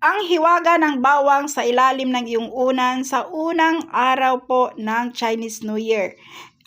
ang hiwaga ng bawang sa ilalim ng iyong unan sa unang araw po ng Chinese New Year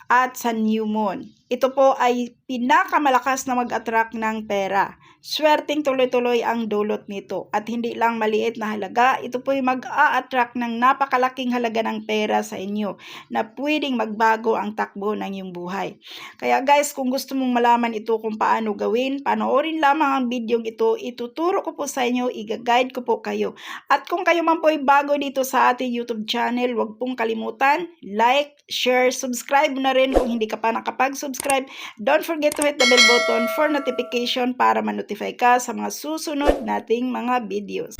at sa New Moon. Ito po ay pinakamalakas na mag-attract ng pera. Swerting tuloy-tuloy ang dulot nito at hindi lang maliit na halaga, ito po ay mag-a-attract ng napakalaking halaga ng pera sa inyo na pwedeng magbago ang takbo ng iyong buhay. Kaya guys, kung gusto mong malaman ito kung paano gawin, panoorin lamang ang video ito, ituturo ko po sa inyo, i-guide ko po kayo. At kung kayo man po ay bago dito sa ating YouTube channel, huwag pong kalimutan, like, share, subscribe na rin kung hindi ka pa nakapag-subscribe. Don't forget to hit the bell button for notification para ma-notify ka sa mga susunod nating mga videos.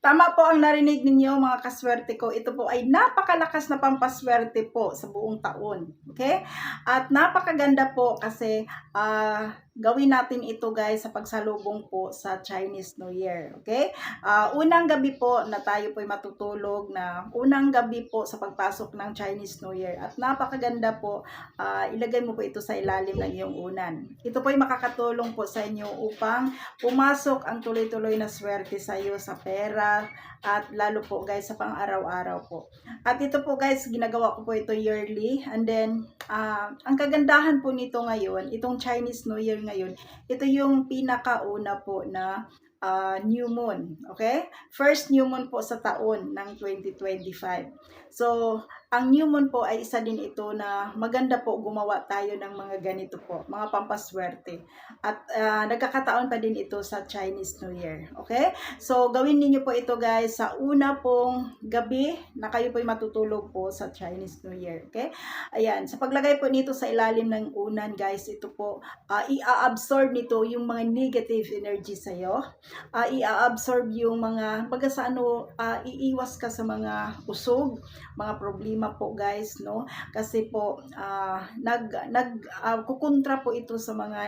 Tama po ang narinig ninyo mga kaswerte ko. Ito po ay napakalakas na pampaswerte po sa buong taon. Okay? At napakaganda po kasi ah, gawin natin ito guys sa pagsalubong po sa Chinese New Year. Okay? Ah, unang gabi po na tayo po ay matutulog na unang gabi po sa pagpasok ng Chinese New Year. At napakaganda po, ah, ilagay mo po ito sa ilalim ng iyong unan. Ito po ay makakatulong po sa inyo upang pumasok ang tuloy-tuloy na swerte sa iyo sa pera at lalo po guys sa pang-araw-araw po. At ito po guys, ginagawa ko po ito yearly and then ah, ang kagandahan po nito ngayon, itong Chinese New Year ngayon, ito yung pinakauna po na ah, new moon, okay? First new moon po sa taon ng 2025. So, ang new moon po ay isa din ito na maganda po gumawa tayo ng mga ganito po, mga pampaswerte. At ah, nagkakataon pa din ito sa Chinese New Year, okay? So, gawin ninyo po ito guys sa una pong gabi na kayo po'y matutulog po sa Chinese New Year, okay? Ayan, sa paglagay po nito sa ilalim ng unan guys, ito po, ah, i-absorb nito yung mga negative energy sa'yo. Uh, i-absorb yung mga, baga sa ano, ah, iiwas ka sa mga usog, mga problema po guys, no? Kasi po, ah, nag, nag, ah, kukontra po ito sa mga,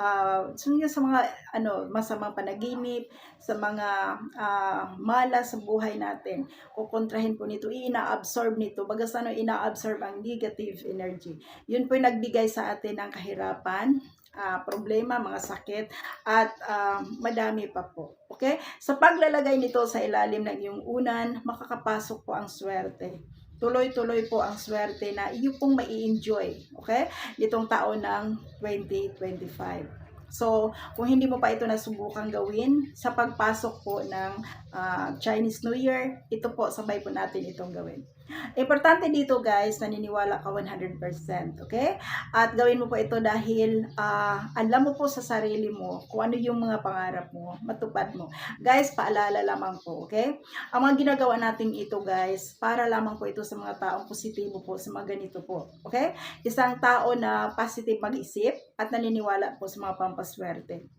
ah, sa mga, ano, masamang panaginip, sa mga ah, malas sa buhay natin. Kukontrahin po nito, ina-absorb nito. Baga sa ano, ina-absorb ang negative energy. Yun po yung nagbigay sa atin ng kahirapan, ah, problema, mga sakit, at ah, madami pa po. Okay? Sa paglalagay nito sa ilalim ng iyong unan, makakapasok po ang swerte. Tuloy-tuloy po ang swerte na iyo pong mai-enjoy. Okay? Itong taon ng 2025. So, kung hindi mo pa ito nasubukan gawin, sa pagpasok po ng ah, Chinese New Year, ito po, sabay po natin itong gawin. Importante dito guys, naniniwala ka 100%, okay? At gawin mo po ito dahil ah, alam mo po sa sarili mo kung ano yung mga pangarap mo, matupad mo. Guys, paalala lamang po, okay? Ang mga ginagawa natin ito guys, para lamang po ito sa mga taong positibo po, sa mga ganito po, okay? Isang tao na positive mag-isip at naniniwala po sa mga pampaswerte.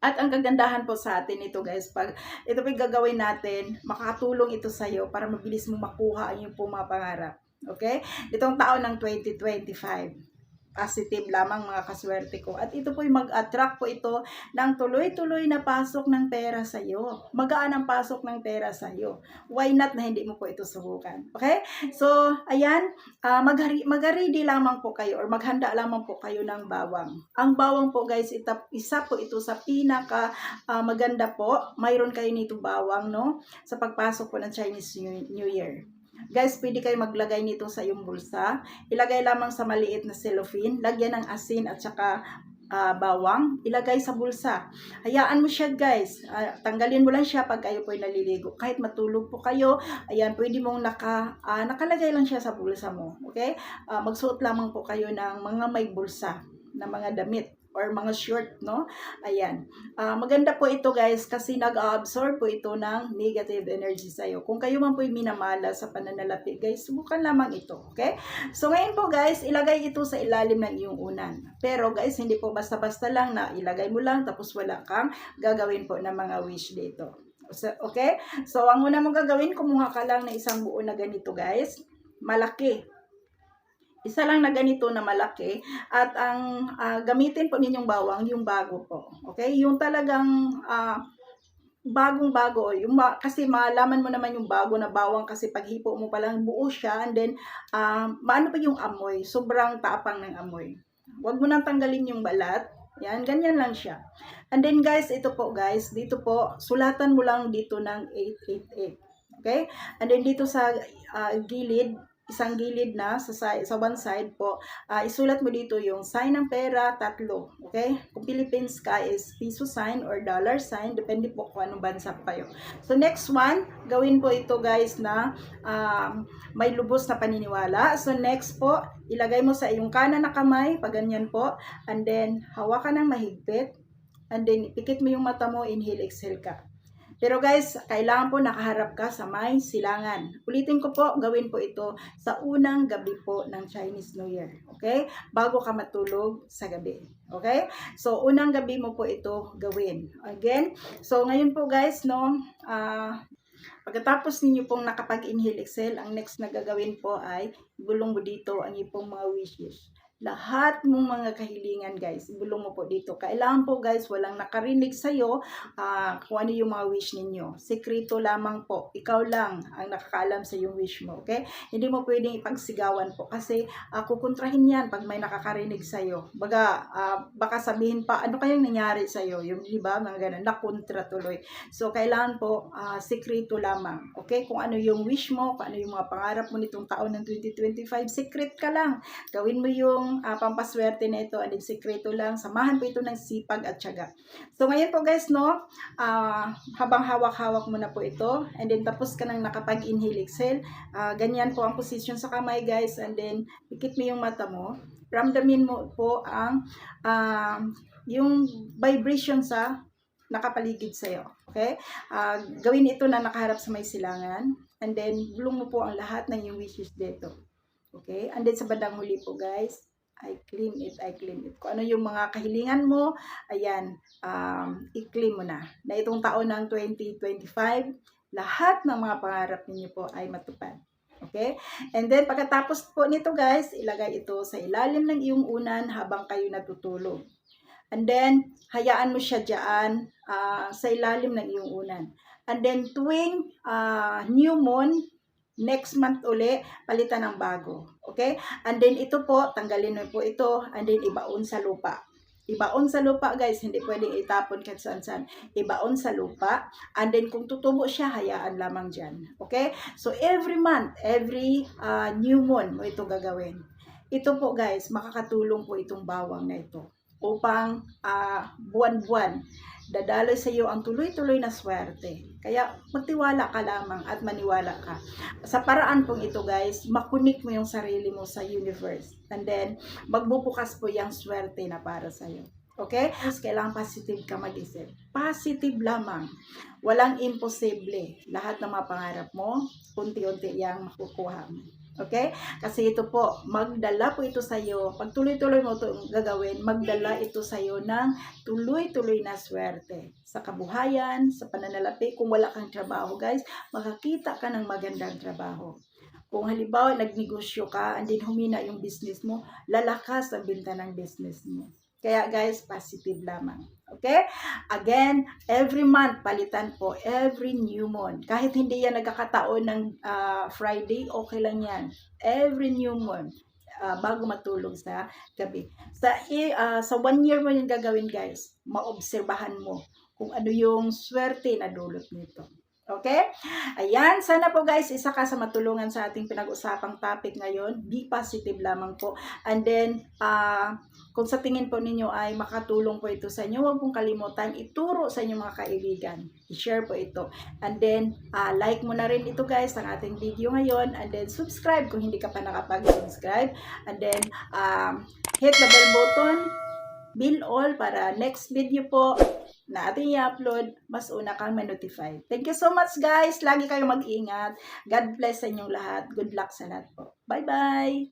At ang kagandahan po sa atin ito guys, pag ito yung gagawin natin, makakatulong ito sa iyo para mabilis mo makuha ang iyong pong mga pangarap. Okay? Itong taon ng 2025 positive lamang mga kaswerte ko. At ito po yung mag-attract po ito ng tuloy-tuloy na pasok ng pera sa iyo. Magaan ang pasok ng pera sa iyo. Why not na hindi mo po ito subukan? Okay? So, ayan, uh, maghari, magready lamang po kayo or maghanda lamang po kayo ng bawang. Ang bawang po guys, ita, isa po ito sa pinaka ah, maganda po. Mayroon kayo nito bawang, no? Sa pagpasok po ng Chinese New Year. Guys, pwede kayo maglagay nito sa iyong bulsa. Ilagay lamang sa maliit na cellophane. Lagyan ng asin at saka ah, bawang. Ilagay sa bulsa. Hayaan mo siya guys. Ah, tanggalin mo lang siya pag kayo po ay naliligo. Kahit matulog po kayo, ayan, pwede mong naka, ah, nakalagay lang siya sa bulsa mo. Okay? Ah, magsuot lamang po kayo ng mga may bulsa na mga damit or mga short, no? Ayan. Ah, maganda po ito guys kasi nag-absorb po ito ng negative energy sa'yo. Kung kayo man po yung minamala sa pananalapi, guys, subukan lamang ito, okay? So ngayon po guys, ilagay ito sa ilalim ng iyong unan. Pero guys, hindi po basta-basta lang na ilagay mo lang tapos wala kang gagawin po ng mga wish dito. Okay? So, ang una mong gagawin, kumuha ka lang ng isang buo na ganito guys. Malaki. Isa lang na ganito na malaki at ang ah, gamitin po ninyong bawang yung bago po. Okay? Yung talagang ah, bagong-bago yung ma- kasi malaman mo naman yung bago na bawang kasi pag hipo mo pa lang buo siya and then ah, maano pa yung amoy sobrang tapang ng amoy Huwag mo nang tanggalin yung balat Yan, ganyan lang siya. And then guys, ito po guys, dito po, sulatan mo lang dito ng 888. Okay? And then dito sa ah, gilid, isang gilid na sa side, sa one side po, ah, isulat mo dito yung sign ng pera, tatlo. Okay? Kung Philippines ka is piso sign or dollar sign, depende po kung anong bansa po kayo. So next one, gawin po ito guys na um, may lubos na paniniwala. So next po, ilagay mo sa iyong kanan na kamay, pag ganyan po, and then hawakan ng mahigpit, and then pikit mo yung mata mo, inhale, exhale ka. Pero guys, kailangan po nakaharap ka sa may silangan. Ulitin ko po, gawin po ito sa unang gabi po ng Chinese New Year. Okay? Bago ka matulog sa gabi. Okay? So, unang gabi mo po ito gawin. Again, so ngayon po guys, no, ah, pagkatapos ninyo pong nakapag-inhale exhale, ang next na gagawin po ay bulong mo dito ang iyong mga wishes. Lahat mong mga kahilingan guys, ibulong mo po dito. Kailangan po guys, walang nakarinig sa'yo ah kung ano yung mga wish ninyo. Sekreto lamang po. Ikaw lang ang nakakaalam sa yung wish mo. Okay? Hindi mo pwedeng ipagsigawan po kasi uh, kukontrahin yan pag may nakakarinig sa'yo. Baga, ah, baka sabihin pa, ano kayang nangyari sa'yo? Yung, di ba, mga ganun, nakontra tuloy. So, kailangan po, ah, sekreto lamang. Okay? Kung ano yung wish mo, kung ano yung mga pangarap mo nitong taon ng 2025, secret ka lang. Gawin mo yung ah, pampaswerte na ito, and then sekreto lang. Samahan po ito ng sipag at tiyaga. So, ngayon po guys, no, ah, habang hawak-hawak mo na po ito, and then tapos ka nang nakapag-inhale, exhale, ah, ganyan po ang position sa kamay guys, and then pikit mo yung mata mo, ramdamin mo po ang ah, yung vibration sa nakapaligid sa'yo. Okay? Ah, gawin ito na nakaharap sa may silangan. And then, bulong mo po ang lahat ng yung wishes dito. Okay? And then, sa bandang huli po, guys, I claim it, I claim it. Kung ano yung mga kahilingan mo, ayan, um, i-claim mo na. Na itong taon ng 2025, lahat ng mga pangarap ninyo po ay matupad. Okay? And then, pagkatapos po nito guys, ilagay ito sa ilalim ng iyong unan habang kayo natutulog. And then, hayaan mo siya dyan ah, sa ilalim ng iyong unan. And then, tuwing ah, new moon, next month uli, palitan ng bago. Okay? And then, ito po, tanggalin mo po ito, and then, ibaon sa lupa. Ibaon sa lupa, guys. Hindi pwedeng itapon kahit saan saan. Ibaon sa lupa. And then, kung tutubo siya, hayaan lamang dyan. Okay? So, every month, every ah, new moon mo ito gagawin. Ito po, guys, makakatulong po itong bawang na ito upang ah, buwan-buwan dadaloy sa iyo ang tuloy-tuloy na swerte. Kaya magtiwala ka lamang at maniwala ka. Sa paraan pong ito guys, makunik mo yung sarili mo sa universe. And then, magbubukas po yung swerte na para sa iyo. Okay? Tapos kailangan positive ka mag-isip. Positive lamang. Walang imposible. Lahat ng mga pangarap mo, unti-unti yang makukuha mo. Okay? Kasi ito po, magdala po ito sa iyo. Pag tuloy-tuloy mo ito gagawin, magdala ito sa iyo ng tuloy-tuloy na swerte. Sa kabuhayan, sa pananalapi, kung wala kang trabaho guys, makakita ka ng magandang trabaho. Kung halimbawa nagnegosyo ka and then humina yung business mo, lalakas ang binta ng business mo. Kaya guys, positive lamang. Okay? Again, every month, palitan po. Every new moon. Kahit hindi yan nagkakataon ng ah, Friday, okay lang yan. Every new moon. ah, bago matulog sa gabi. Sa, ah, sa one year mo yung gagawin guys, maobserbahan mo kung ano yung swerte na dulot nito. Okay? Ayan, sana po guys, isa ka sa matulungan sa ating pinag-usapang topic ngayon. Be positive lamang po. And then, ah kung sa tingin po ninyo ay makatulong po ito sa inyo, huwag pong kalimutan ituro sa inyong mga kaibigan. I-share po ito. And then, ah, like mo na rin ito guys, ang ating video ngayon. And then, subscribe kung hindi ka pa nakapag-subscribe. And then, um, hit the bell button, bill all para next video po na ating i-upload, mas una kang ma-notify. Thank you so much guys. Lagi kayong mag-ingat. God bless sa inyong lahat. Good luck sa lahat po. Bye-bye!